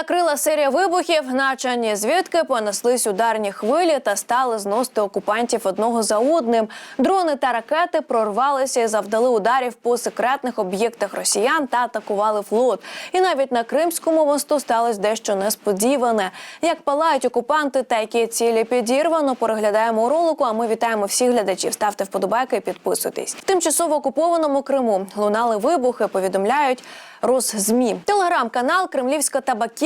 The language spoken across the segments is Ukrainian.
накрила серія вибухів, наче звідки понеслись ударні хвилі та стали зносити окупантів одного за одним. Дрони та ракети прорвалися і завдали ударів по секретних об'єктах росіян та атакували флот. І навіть на Кримському мосту сталося дещо несподіване. Як палають окупанти та які цілі підірвано, переглядаємо у ролику. А ми вітаємо всіх глядачів. Ставте вподобайки і підписуйтесь. В тимчасово окупованому Криму лунали вибухи. Повідомляють Росзмі. Телеграм-канал Кремлівська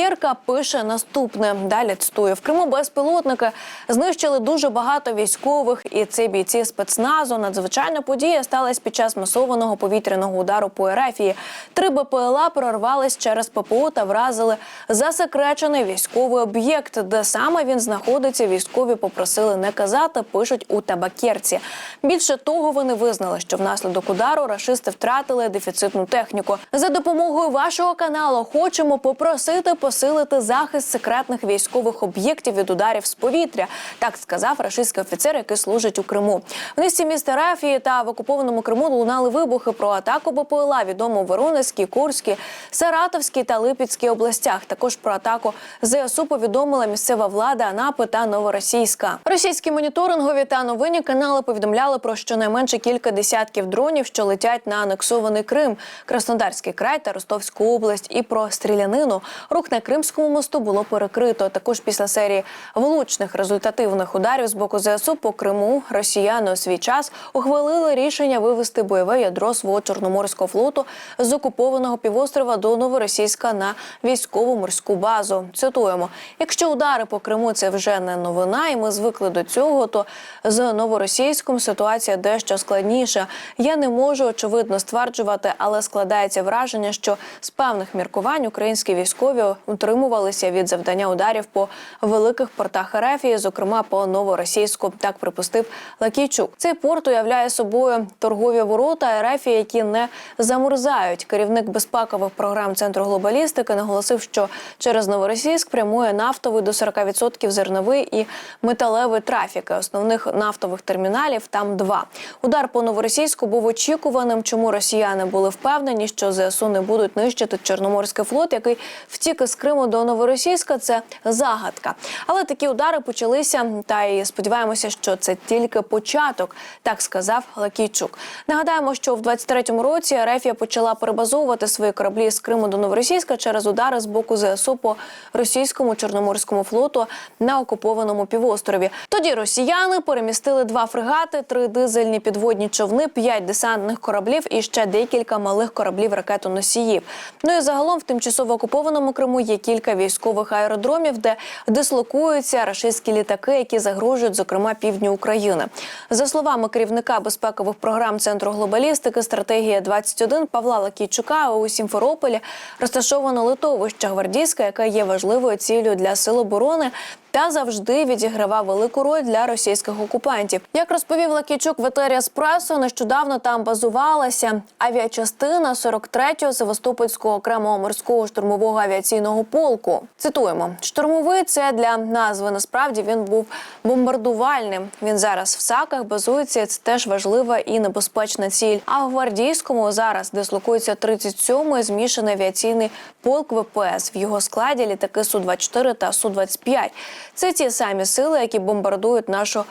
табакерка пише наступне. Далі цитую. в Криму безпілотники знищили дуже багато військових, і це бійці спецназу. Надзвичайна подія сталася під час масованого повітряного удару по Ерефії. Три БПЛА прорвались через ППО та вразили засекречений військовий об'єкт, де саме він знаходиться. Військові попросили не казати. Пишуть у табакерці. Більше того, вони визнали, що внаслідок удару рашисти втратили дефіцитну техніку. За допомогою вашого каналу хочемо попросити посилити захист секретних військових об'єктів від ударів з повітря. Так сказав рашистський офіцер, який служить у Криму. В низці міста Рафії та в окупованому Криму лунали вибухи про атаку БПЛА. Відомо у Воронезькій, Курській, Саратовській та Липецькій областях. Також про атаку ЗСУ повідомила місцева влада Анапи та Новоросійська. Російські моніторингові та новинні канали повідомляли про щонайменше кілька десятків дронів, що летять на анексований Крим, Краснодарський край та Ростовську область. І про стрілянину рух на Кримському мосту було перекрито. Також після серії влучних результативних ударів з боку ЗСУ по Криму росіяни у свій час ухвалили рішення вивести бойове ядро свого чорноморського флоту з окупованого півострова до Новоросійська на військово-морську базу. Цитуємо: якщо удари по Криму це вже не новина, і ми звикли до цього, то з новоросійськом ситуація дещо складніша. Я не можу очевидно стверджувати, але складається враження, що з певних міркувань українські військові утримувалися від завдання ударів по великих портах Ерефії, зокрема по новоросійську. Так припустив Лакійчук. Цей порт уявляє собою торгові ворота Ерефії, які не замерзають. Керівник безпекових програм центру глобалістики наголосив, що через новоросійськ прямує нафтовий до 40% зерновий і металевий трафіки. Основних нафтових терміналів там два. Удар по новоросійську був очікуваним. Чому росіяни були впевнені, що ЗСУ не будуть нищити Чорноморський флот, який втік із Криму до Новоросійська. Це загадка. Але такі удари почалися. Та й сподіваємося, що це тільки початок, так сказав Лакійчук. Нагадаємо, що в 23-му році Рефія почала перебазовувати свої кораблі з Криму до Новоросійська через удари з боку ЗСУ по російському чорноморському флоту на окупованому півострові. Тоді росіяни перемістили два фрегати, три дизельні підводні човни, п'ять десантних кораблів і ще декілька малих кораблів ракетоносіїв. Ну і загалом в тимчасово окупованому Криму є кілька військових аеродромів, де дислокуються рашистські літаки, які загрожують, зокрема, півдню України. За словами керівника безпекових програм центру глобалістики, стратегія 21 Павла Лакійчука у Сімферополі розташовано литовище гвардійське, яке є важливою ціллю для сил оборони. Та завжди відігравав велику роль для російських окупантів. Як розповів Лакійчук в етері Еспресо, нещодавно там базувалася авіачастина 43-го Севастопольського окремого морського штурмового авіаційного полку. Цитуємо: штурмовий це для назви. Насправді він був бомбардувальним. Він зараз в саках базується. Це теж важлива і небезпечна ціль. А в гвардійському зараз дислокується 37-й змішаний авіаційний полк ВПС. В його складі літаки су 24 та су 25 Це ті самі сили, які бомбардують нашу.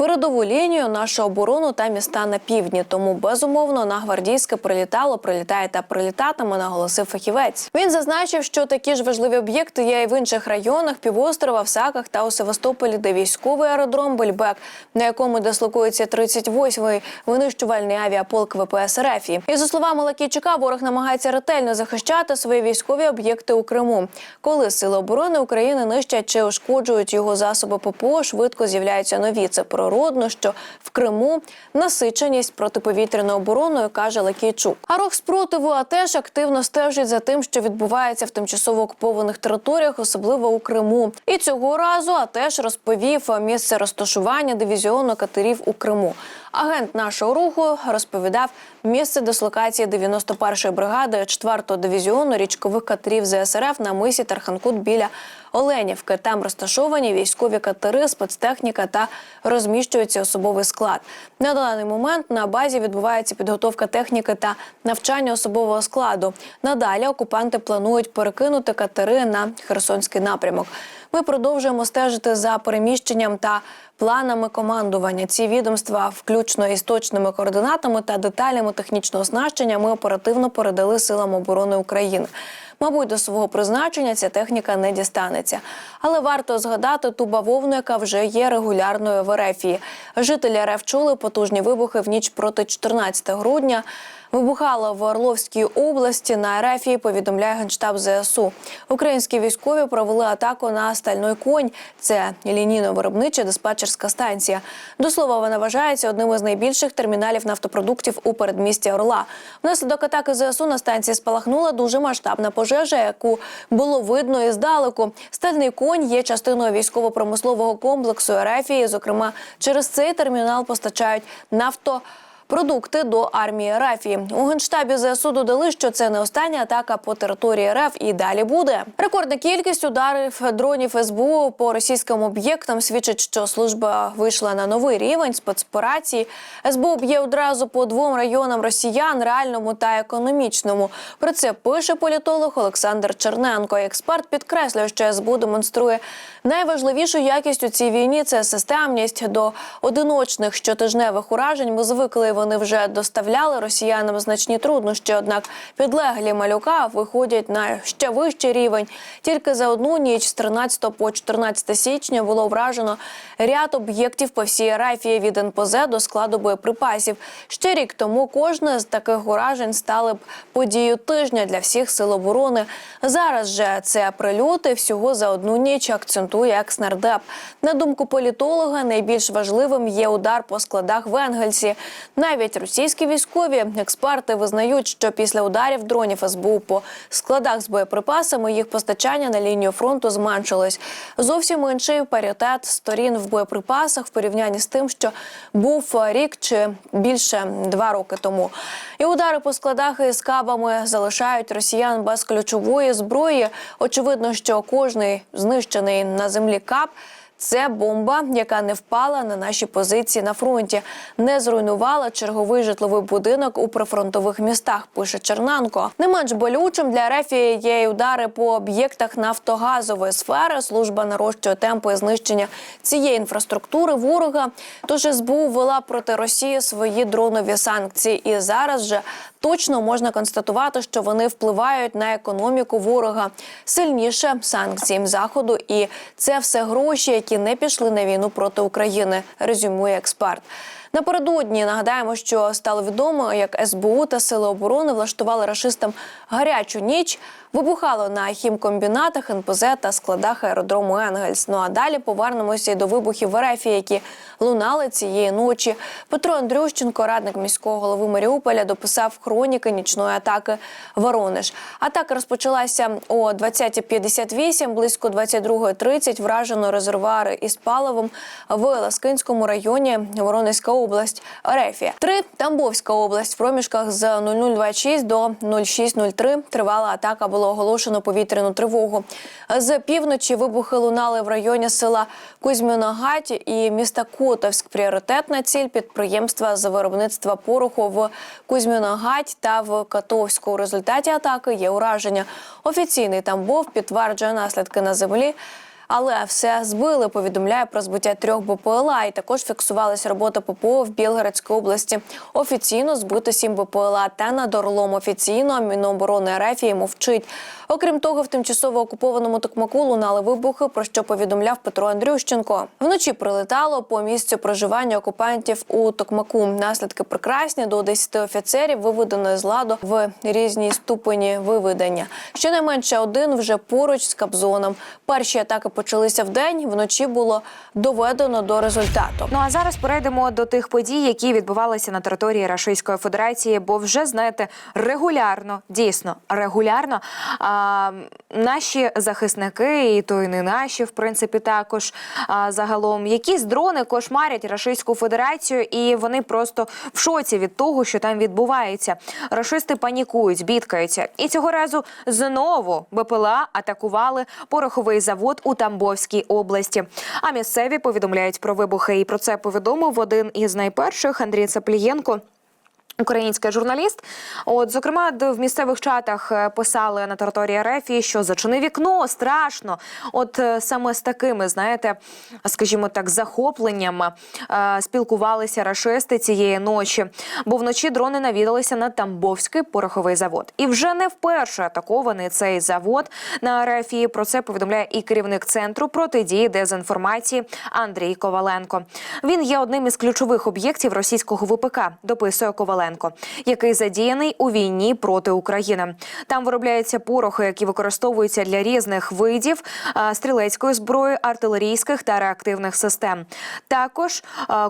Передову лінію, нашу оборону та міста на півдні. Тому безумовно на гвардійське прилітало, прилітає та прилітатиме, наголосив фахівець. Він зазначив, що такі ж важливі об'єкти є і в інших районах півострова, в Саках та у Севастополі, де військовий аеродром Бельбек, на якому дислокується 38-й винищувальний авіаполк ВПС РФ. І за словами Лакійчука, ворог намагається ретельно захищати свої військові об'єкти у Криму. Коли сили оборони України нищать чи ушкоджують його засоби ППО, швидко з'являються нові. Це про природно, що в Криму насиченість протиповітряною обороною, каже Лакійчук. А рух спротиву а теж активно стежить за тим, що відбувається в тимчасово окупованих територіях, особливо у Криму. І цього разу АТЕШ розповів місце розташування дивізіону катерів у Криму. Агент нашого руху розповідав Місце дислокації 91-ї бригади 4-го дивізіону річкових катерів ЗСРФ на мисі Тарханкут біля Оленівки. Там розташовані військові катери, спецтехніка та розміщується особовий склад. На даний момент на базі відбувається підготовка техніки та навчання особового складу. Надалі окупанти планують перекинути катери на Херсонський напрямок. Ми продовжуємо стежити за переміщенням та планами командування. Ці відомства, включно із точними координатами та деталями технічного оснащення, ми оперативно передали силам оборони України. Мабуть, до свого призначення ця техніка не дістанеться. Але варто згадати ту бавовну, яка вже є регулярною в Ерефії. Жителі РФ чули потужні вибухи в ніч проти 14 грудня. Вибухало в Орловській області на Ерефії, повідомляє генштаб ЗСУ. Українські військові провели атаку на стальной конь. Це лінійно-виробнича диспетчерська станція. До слова, вона вважається одним із найбільших терміналів нафтопродуктів у передмісті Орла. Внаслідок атаки ЗСУ на станції спалахнула дуже масштабна пожежа, яку було видно і здалеку. Стальний конь є частиною військово-промислового комплексу Ерефії. Зокрема, через цей термінал постачають нафто. Продукти до армії РФ. у генштабі ЗСУ додали, що це не остання атака по території РФ і далі буде. Рекордна кількість ударів дронів СБУ по російським об'єктам свідчить, що служба вийшла на новий рівень спецоперації. СБУ б'є одразу по двом районам росіян реальному та економічному. Про це пише політолог Олександр Черненко. Експерт підкреслює, що СБУ демонструє найважливішу якість у цій війні це системність до одиночних щотижневих уражень. Ми звикли вони вже доставляли росіянам значні труднощі. Однак підлеглі малюка виходять на ще вищий рівень. Тільки за одну ніч з 13 по 14 січня було вражено ряд об'єктів по всій Арафії від НПЗ до складу боєприпасів. Ще рік тому кожне з таких уражень стали б подією тижня для всіх сил оборони. Зараз же це прильоти всього за одну ніч. Акцентує екснардеп. На думку політолога, найбільш важливим є удар по складах в Енгельсі. Навіть російські військові експерти визнають, що після ударів дронів СБУ по складах з боєприпасами їх постачання на лінію фронту зменшилось. Зовсім інший паритет сторін в боєприпасах в порівнянні з тим, що був рік чи більше два роки тому. І удари по складах із кабами залишають росіян без ключової зброї. Очевидно, що кожний знищений на землі кап. Це бомба, яка не впала на наші позиції на фронті, не зруйнувала черговий житловий будинок у прифронтових містах. Пише Чернанко. Не менш болючим для Рефії є й удари по об'єктах нафтогазової сфери. Служба нарощує темпи знищення цієї інфраструктури ворога. Тож СБУ ввела проти Росії свої дронові санкції, і зараз же точно можна констатувати, що вони впливають на економіку ворога сильніше санкції заходу, і це все гроші, які не пішли на війну проти України. Резюмує експерт. Напередодні нагадаємо, що стало відомо, як СБУ та сили оборони влаштували рашистам гарячу ніч. Вибухало на хімкомбінатах, НПЗ та складах аеродрому Енгельс. Ну а далі повернемося й до вибухів в РФ, які лунали цієї ночі. Петро Андрющенко, радник міського голови Маріуполя, дописав хроніки нічної атаки Воронеж. Атака розпочалася о 20.58, близько 22.30 вражено резервуари із паливом в Ласкинському районі Воронезька область Рефія. Три Тамбовська область в проміжках з 0026 до 0603 тривала атака. Було оголошено повітряну тривогу. З півночі вибухи лунали в районі села Кузьміногать і міста Котовськ. Пріоритетна ціль підприємства з виробництва пороху в Кузьміногать та в Катовську. У результаті атаки є ураження. Офіційний Тамбов підтверджує наслідки на землі. Але все збили. Повідомляє про збиття трьох БПЛА. І також фіксувалася робота ППО в Білгородській області. Офіційно збито сім БПЛА. Та над Орлом офіційно Міноборони РФ мовчить. Окрім того, в тимчасово окупованому Токмаку лунали вибухи, про що повідомляв Петро Андрющенко. Вночі прилетало по місцю проживання окупантів у Токмаку. Наслідки прекрасні до 10 офіцерів виведено з ладу в різній ступені виведення. Щонайменше один вже поруч з Кабзоном. Перші атаки почалися вдень, вночі було доведено до результату. Ну а зараз перейдемо до тих подій, які відбувалися на території Рашистської Федерації, бо вже знаєте, регулярно, дійсно регулярно а, Наші захисники, і то і не наші, в принципі, також а, загалом, якісь дрони кошмарять Російську Федерацію, і вони просто в шоці від того, що там відбувається. Рашисти панікують, бідкаються. І цього разу знову БПЛА атакували пороховий завод у Тамбовській області. А місцеві повідомляють про вибухи. І про це повідомив один із найперших Андрій Цаплієнко. Український журналіст, от зокрема, в місцевих чатах е, писали на території РФ, що зачини вікно, страшно. От е, саме з такими, знаєте, скажімо так, захопленням е, спілкувалися рашисти цієї ночі, бо вночі дрони навідалися на Тамбовський пороховий завод. І вже не вперше атакований цей завод на РФ. Про це повідомляє і керівник центру протидії дезінформації Андрій Коваленко. Він є одним із ключових об'єктів російського ВПК, дописує Коваленко, який задіяний у війні проти України. Там виробляються порохи, які використовуються для різних видів стрілецької зброї, артилерійських та реактивних систем. Також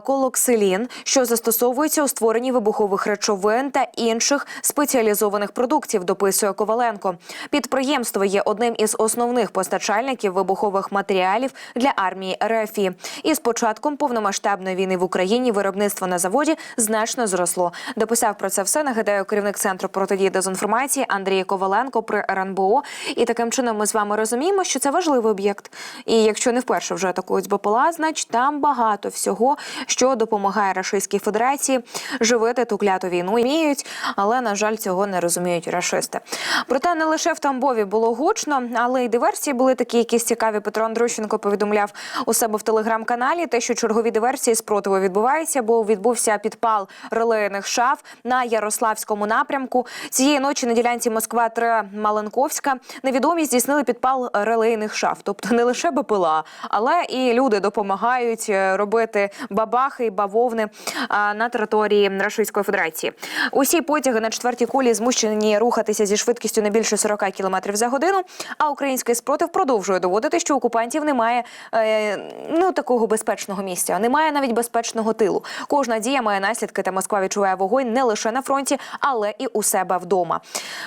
колоксилін, що застосовується у створенні вибухових речовин та інших спеціалізованих продуктів, дописує Коваленко. Підприємство є одним із основних постачальників вибухових матеріалів для армії РФ. І з початком повномасштабної війни в Україні виробництво на заводі значно зросло. Дописав про це все. Нагадаю, керівник центру протидії дезінформації Андрій Коваленко при РНБО. І таким чином ми з вами розуміємо, що це важливий об'єкт. І якщо не вперше вже атакують з БПЛА, значить там багато всього, що допомагає Рашистській Федерації живити ту кляту війну. Вміють, але на жаль, цього не розуміють рашисти. Проте не лише в Тамбові було гучно, але й диверсії були такі, якісь цікаві. Петро Андрущенко повідомляв у себе в телеграм-каналі те, що чергові диверсії спротиву відбуваються, бо відбувся підпал релейних шаф на Ярославському напрямку. Цієї ночі на ділянці Москва 3 Маленковська невідомі здійснили підпал релейних шаф, тобто не лише БПЛА, але і люди допомагають е, робити бабахи і бавовни на території Російської Федерації. Усі потяги на четвертій колі змушені рухатися зі швидкістю не більше 40 км за годину. А український спротив продовжує доводити, що окупантів немає е, ну такого безпечного місця, немає навіть безпечного тилу. Кожна дія має наслідки, та Москва відчуває вогонь не лише на фронті, але і у себе вдома.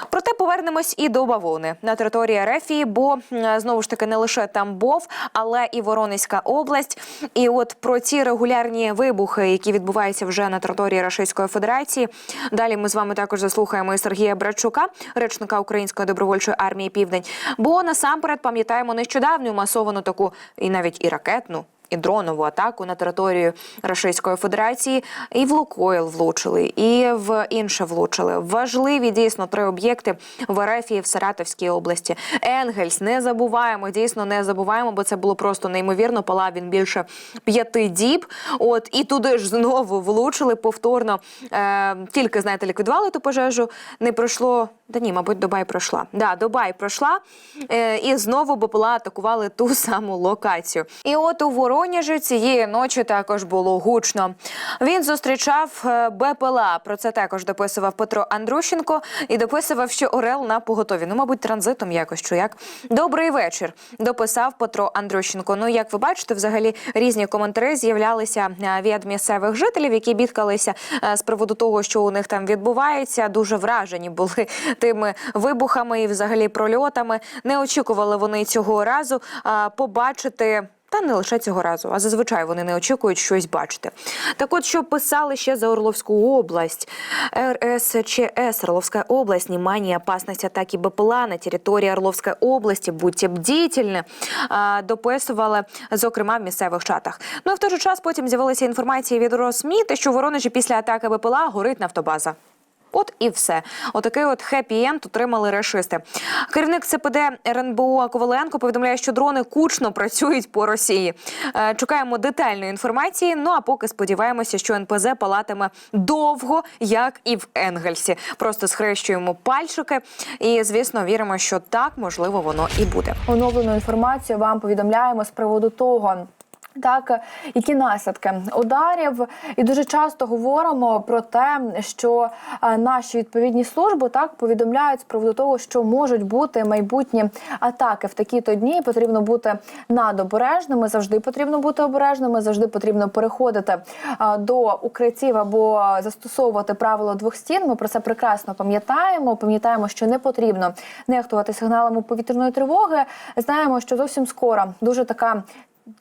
Проте повернемось і до бавовни на території Рефії, бо знову ж таки не лише Тамбов, але і Воронезька область. І от про ці регулярні вибухи, які відбуваються вже на території Російської Федерації. Далі ми з вами також заслухаємо Сергія Братчука, речника Української добровольчої армії Південь. Бо насамперед пам'ятаємо нещодавню масовану таку і навіть і ракетну. І дронову атаку на територію Російської Федерації і в Лукойл влучили, і в інше влучили. Важливі дійсно три об'єкти в РФ і в Саратовській області. Енгельс не забуваємо, дійсно не забуваємо, бо це було просто неймовірно. Палав він більше п'яти діб. От і туди ж знову влучили повторно. Е, тільки знаєте, ліквідували ту пожежу. Не пройшло. Та ні, мабуть, доба й пройшла. Да, доба й пройшла. Е, і знову БПЛА атакували ту саму локацію. І от у Воронежі цієї ночі також було гучно. Він зустрічав е, БПЛА. Про це також дописував Петро Андрущенко і дописував, що Орел на поготові. Ну, мабуть, транзитом якось чи як. Добрий вечір. Дописав Петро Андрущенко. Ну, як ви бачите, взагалі різні коментарі з'являлися е, від місцевих жителів, які бідкалися е, з приводу того, що у них там відбувається. Дуже вражені були тими вибухами і взагалі прольотами. Не очікували вони цього разу побачити. Та не лише цього разу, а зазвичай вони не очікують щось бачити. Так от, що писали ще за Орловську область. РСЧС Орловская область, внимание, опасность атаки БПЛА на території Орловської області, будьте бдительні, а, дописували, зокрема, в місцевих чатах. Ну і в той же час потім з'явилася інформація від Росмі, те, що в Воронежі після атаки БПЛА горить нафтобаза. От і все. Отакий от хеппі-енд отримали решисти. Керівник ЦПД РНБО Коваленко повідомляє, що дрони кучно працюють по Росії. Е, Чекаємо детальної інформації. Ну а поки сподіваємося, що НПЗ палатиме довго, як і в Енгельсі. Просто схрещуємо пальчики, і звісно, віримо, що так можливо воно і буде. Оновлену інформацію вам повідомляємо з приводу того. Так, які наслідки ударів, і дуже часто говоримо про те, що е, наші відповідні служби так повідомляють з приводу того, що можуть бути майбутні атаки в такі-то дні. Потрібно бути надобережними. Завжди потрібно бути обережними. Завжди потрібно переходити е, до укриттів або застосовувати правило двох стін. Ми про це прекрасно пам'ятаємо. Пам'ятаємо, що не потрібно нехтувати сигналами повітряної тривоги. Знаємо, що зовсім скоро дуже така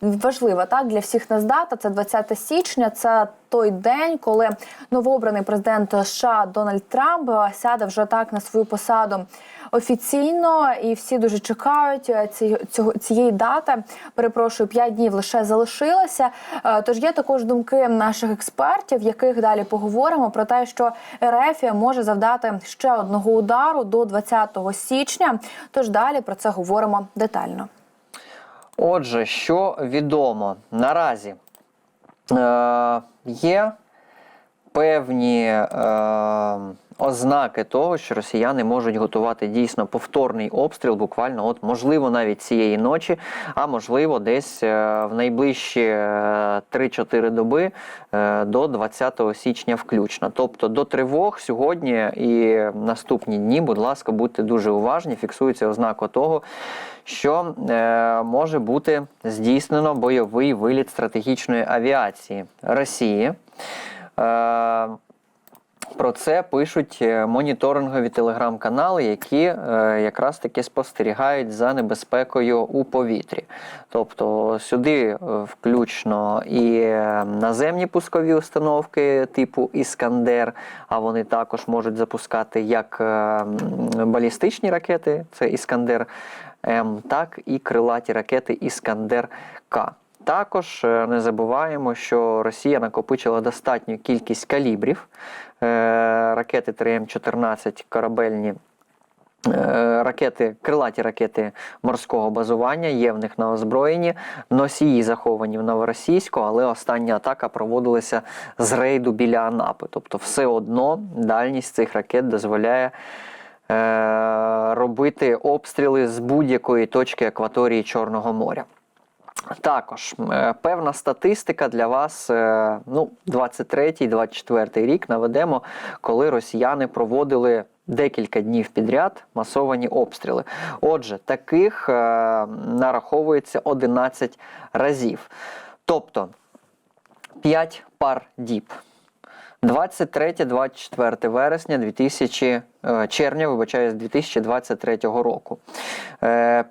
важлива так для всіх нас дата. Це 20 січня. Це той день, коли новообраний президент США Дональд Трамп сяде вже так на свою посаду офіційно, і всі дуже чекають е, цього цієї дати. Перепрошую, 5 днів лише залишилося. Е, Тож є також думки наших експертів, яких далі поговоримо про те, що РФ може завдати ще одного удару до 20 січня. Тож далі про це говоримо детально. Отже, що відомо? Наразі е, є певні е, ознаки того, що росіяни можуть готувати дійсно повторний обстріл, буквально, от можливо, навіть цієї ночі, а можливо, десь е, в найближчі е, 3-4 доби е, до 20 січня включно. Тобто до тривог сьогодні і наступні дні, будь ласка, будьте дуже уважні. Фіксується ознака того, що е, може бути здійснено бойовий виліт стратегічної авіації Росії. Е, про це пишуть е, моніторингові телеграм-канали, які е, якраз таки спостерігають за небезпекою у повітрі. Тобто сюди е, включно і наземні пускові установки типу Іскандер, а вони також можуть запускати як балістичні ракети, це Іскандер М, так і крилаті ракети Іскандер К. Також е, не забуваємо, що Росія накопичила достатню кількість калібрів. Е, Ракети 3М14 корабельні. е, Ракети, крилаті ракети морського базування є в них на озброєнні. Носії заховані в Новоросійську, але остання атака проводилася з рейду біля Анапи. Тобто, все одно дальність цих ракет дозволяє е, робити обстріли з будь-якої точки акваторії Чорного моря. Також е, певна статистика для вас. е, Ну, 23-24 рік наведемо, коли росіяни проводили декілька днів підряд масовані обстріли. Отже, таких е, нараховується 11 разів. Тобто 5 пар діб. 23-24 вересня 2000, е, червня, вибачаюсь, 2023 року.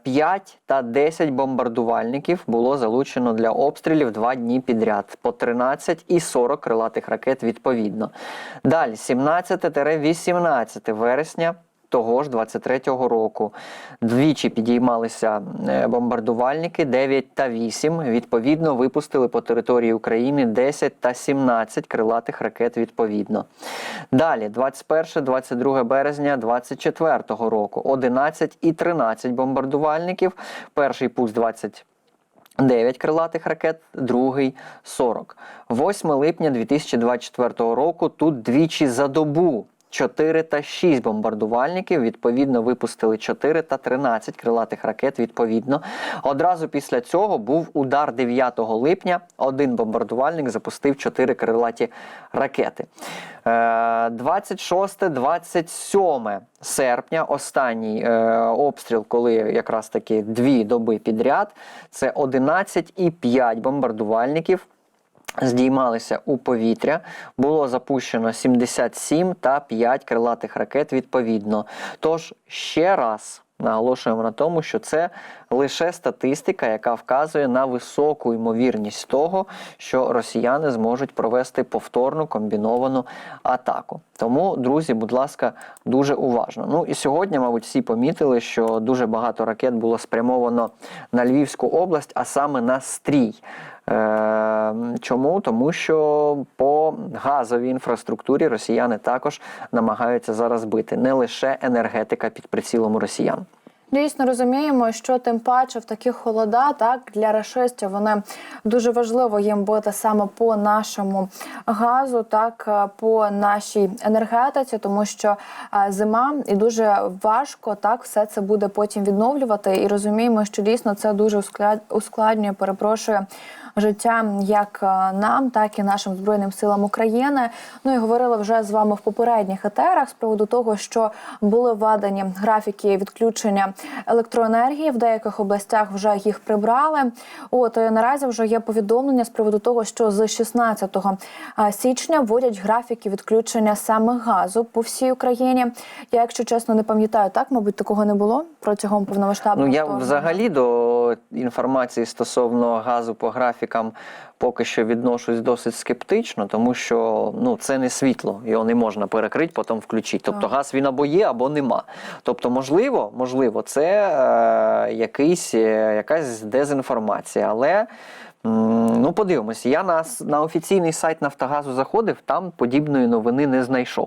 5 та 10 бомбардувальників було залучено для обстрілів два дні підряд, по 13 і 40 крилатих ракет відповідно. Далі, 17-18 вересня того ж 23-го року. Двічі підіймалися е, бомбардувальники 9 та 8. Відповідно, випустили по території України 10 та 17 крилатих ракет відповідно. Далі, 21-22 березня 24-го року 11 і 13 бомбардувальників. Перший пуск 20 9 крилатих ракет, другий 40. 8 липня 2024 року тут двічі за добу. 4 та 6 бомбардувальників відповідно випустили 4 та 13 крилатих ракет. Відповідно, одразу після цього був удар 9 липня. Один бомбардувальник запустив 4 крилаті ракети. Е, 26-27 серпня, останній е, обстріл, коли якраз таки дві доби підряд, це 11 і 5 бомбардувальників. Здіймалися у повітря, було запущено 77 та 5 крилатих ракет відповідно. Тож ще раз наголошуємо на тому, що це лише статистика, яка вказує на високу ймовірність того, що росіяни зможуть провести повторну комбіновану атаку. Тому, друзі, будь ласка, дуже уважно. Ну і сьогодні, мабуть, всі помітили, що дуже багато ракет було спрямовано на Львівську область, а саме на стрій. Е, Чому? Тому що по газовій інфраструктурі росіяни також намагаються зараз бити не лише енергетика під прицілом росіян. Дійсно розуміємо, що тим паче в такі холода, так для рашистів вони дуже важливо їм бити саме по нашому газу, так е, по нашій енергетиці, тому що е, зима і дуже важко так все це буде потім відновлювати. І розуміємо, що дійсно це дуже ускла- ускладнює, перепрошую. Життя як е, нам, так і нашим збройним силам України. Ну і говорила вже з вами в попередніх етерах з приводу того, що були введені графіки відключення електроенергії в деяких областях. Вже їх прибрали. От і наразі вже є повідомлення з приводу того, що з 16 січня вводять графіки відключення саме газу по всій Україні. Я, якщо чесно, не пам'ятаю, так мабуть, такого не було протягом повномасштабного Ну я вторгнення. взагалі до інформації стосовно газу по графікам поки що відношусь досить скептично, тому що ну це не світло, його не можна перекрити, потім включити. Тобто газ він або є, або нема. Тобто, можливо, можливо, це е, якийсь, е, якась дезінформація, але. Ну, подивимось, я на, на офіційний сайт Нафтогазу заходив, там подібної новини не знайшов.